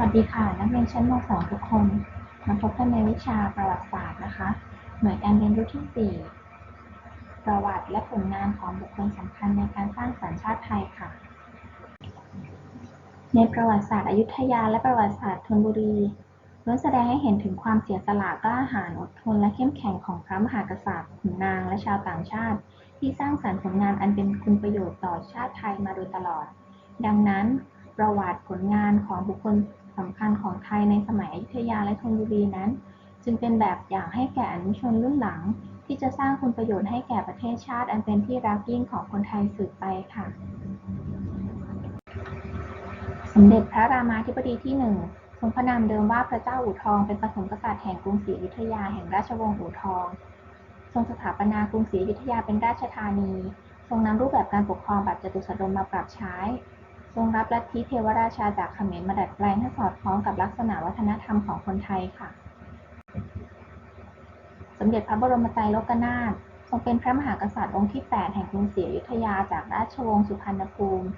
วัสดีค่ะ นักเรียนชั้นม .2 ทุกคน มาพบกันในวิชาประวัติศาสตร์นะคะ หน่วยการเรียนรู้ที่ 4 ประวัติและผลงานของบุคคลสำคัญในการสร้างสัญชาติไทยค่ะ ในประวัติศาสตร์อยุธยาและประวัติศาสตร์ธนบุรีล้วนแสดงให้เห็นถึงความเสียสละกล้าหาญอดทนและเข้มแข็งของพระมหากษัตริย์ขุนนางและชาวต่างชาติ ที่สร้างสรรค์ผลงานอันเป็นคุณประโยชน์ต่อชาติไทยมาโดยตลอด ดังนั้นประวัติผลงานของบุคคล สำคัญของไทยในสมัยอยุธยาและธนบุรีนั้น จึงเป็นแบบอย่างให้แก่อนุชนรุ่นหลัง ที่จะสร้างคุณประโยชน์ให้แก่ประเทศชาติ อันเป็นที่รักยิ่งของคนไทยสืบไปค่ะ สมเด็จพระรามาธิบดีที่หนึ่งทรงพระนามเดิมว่าพระเจ้าอู่ทองเป็นปฐมกษัตริย์แห่งกรุงศรีอยุธยาแห่งราชวงศ์อู่ทอง ทรงสถาปนากรุงศรีอยุธยาเป็นราชธานี ทรงนำรูปแบบการปกครองแบบจตุสดมมาปรับใช้ ทรงรับลัทธิเทวราชาจากเขมรมาดัดแปลงให้สอดคล้องกับลักษณะวัฒนธรรมของคนไทยค่ะ สมเด็จพระบรมไตรโลกนาถทรงเป็นพระมหากษัตริย์องค์ที่ 8 แห่งกรุงศรีอยุธยาจากราชวงศ์สุพรรณภูมิ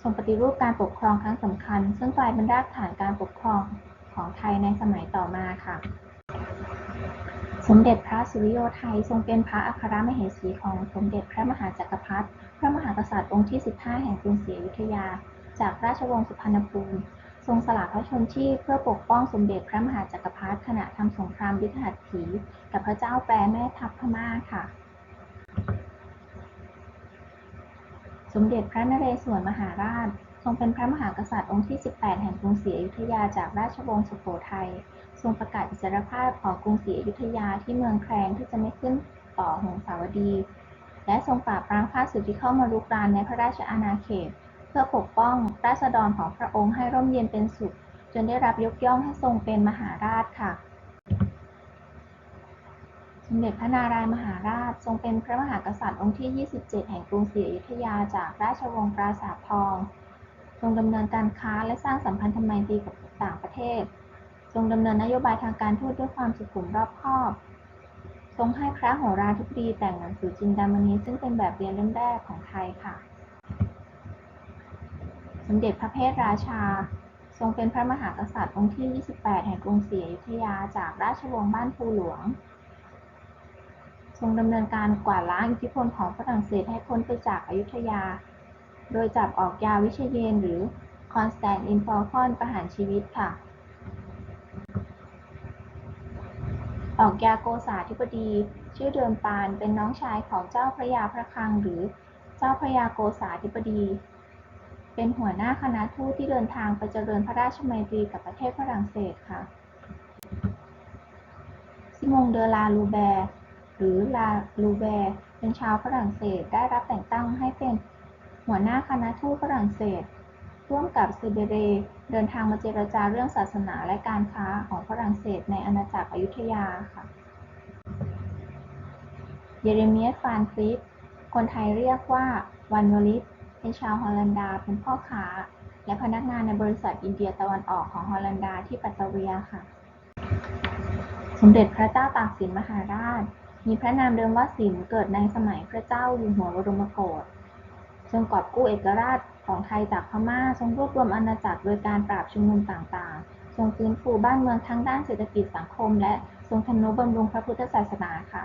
ทรงปฏิรูปการปกครองครั้งสำคัญ ซึ่งกลายเป็นรากฐานการปกครองของไทยในสมัยต่อมาค่ะ สมเด็จพระสุริโยไทยทรงเป็นพระอัครมเหสีของสมเด็จพระมหาจักรพรรดิพระมหากษัตริย์องค์ที่ 15 แห่งกรุงศรีอยุธยา จากราชวงศ์สุพรรณภูมิ ทรงสละพระชนชีพเพื่อปกป้องสมเด็จพระมหาจักรพรรดิขณะทำสงครามยุทธหัตถี กับพระเจ้าแปรแม่ทัพพม่าค่ะ สมเด็จพระนเรศวรมหาราช ทรงเป็นพระมหากษัตริย์องค์ที่ 18 แห่งกรุงศรีอยุธยาจากราชวงศ์สุโขทัย ทรงประกาศอิสรภาพของกรุงศรีอยุธยาที่เมืองแคลงที่จะไม่ขึ้นต่อหงสาวดี และทรงปราบปรามข้าศึกที่เข้ามารุกรานในพระราชอาณาเขต เพื่อปกป้องราษฎรของพระองค์ให้ร่มเย็นเป็นสุข จนได้รับยกย่องให้ทรงเป็นมหาราชค่ะสมเด็จพระนารายมหาราชทรงเป็นพระมหากษัตริย์องค์ที่ 27 แห่งกรุงศรีอยุธยาจากราชวงศ์ปราสาททอง ทรงดำเนินการค้าและสร้างสัมพันธไมตรีกับต่างประเทศ ทรงดำเนินนโยบายทางการทูตด้วยความสุขุมรอบคอบ ทรงให้พระโหราธิบดีแต่งหนังสือจินดามณีซึ่งเป็นแบบเรียนเล่มแรกของไทยค่ะ สมเด็จพระเพทราชา ทรงเป็นพระมหากษัตริย์องค์ที่ 28 แห่งกรุงศรีอยุธยาจากราชวงศ์บ้านภูหลวง ทรงดำเนินการกวาดล้างอิทธิพลของฝรั่งเศสให้พ้นไปจากอยุธยา โดยจับออกยาวิเชยนหรือคอนสแตนตินฟอลคอนประหารชีวิตค่ะ ออกยาโกษาธิบดี ชื่อเดิมปานเป็นน้องชายของเจ้าพระยาพระคลังหรือเจ้าพระยาโกษาธิบดี เป็นหัวหน้าคณะทูตที่เดินทางไปเจริญพระราชมัยตรีกับประเทศฝรั่งเศสค่ะ ซิมงเดลาลูแบร์หรือลาลูแบร์เป็นชาวฝรั่งเศสได้รับแต่งตั้งให้เป็น หัวหน้าคณะทูตฝรั่งเศส ร่วมกับเซเบเรเดินทางมาเจรจาเรื่องศาสนาและการค้าของฝรั่งเศสในอาณาจักรอยุธยาค่ะ เยเรเมียสฟานฟริสคนไทยเรียกว่าวันวลิสเป็นชาวฮอลันดา เป็นพ่อค้า และพนักงานในบริษัทอินเดียตะวันออกของฮอลันดาที่ปัตตาเวียค่ะ สมเด็จพระเจ้าตากสินมหาราช มีพระนามเดิมว่าสินเกิดในสมัยพระเจ้าอยู่หัวบรมโกศ ทรงกอบกู้เอกราชของไทยจากพม่า ทรงรวบรวมอาณาจักรโดยการปราบชุมนุมต่างๆ ทรงฟื้นฟูบ้านเมืองทั้งด้านเศรษฐกิจสังคม และทรงทำนุบำรุงพระพุทธศาสนาค่ะ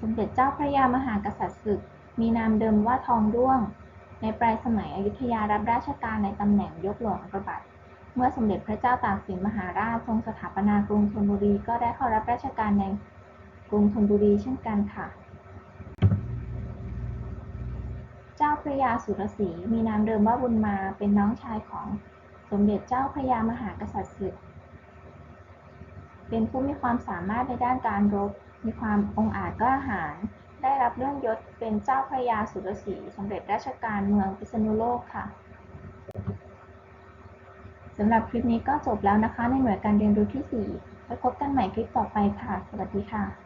สมเด็จเจ้าพระยามหากษัตริย์ศึก มีนามเดิมว่าทองด้วง ในปลายสมัยอยุธยารับราชการในตำแหน่งยกหลวงอัครบัตเมื่อสมเด็จพระเจ้าตากสินมหาราชทรงสถาปนากรุงธนบุรีก็ได้เข้ารับราชการในกรุงธนบุรีเช่นกันค่ะ เจ้าพ ระยาสุรศรีมีนามเดิมว่าบุญมาเป็นน้องชายของสมเด็จเจ้าพระยามหากษัตริย์ศึก เป็นผู้มีความสามารถในด้านการรบ มีความองอาจกล้าหาญ ได้รับเลื่อนยศเป็นเจ้าพระยาสุรศรีสำเร็จราชการเมืองพิษณุโลกค่ะสำหรับคลิปนี้ก็จบแล้วนะคะ ในหน่วยการเรียนรู้ที่4ไว้พบกันใหม่คลิปต่อไปค่ะ สวัสดีค่ะ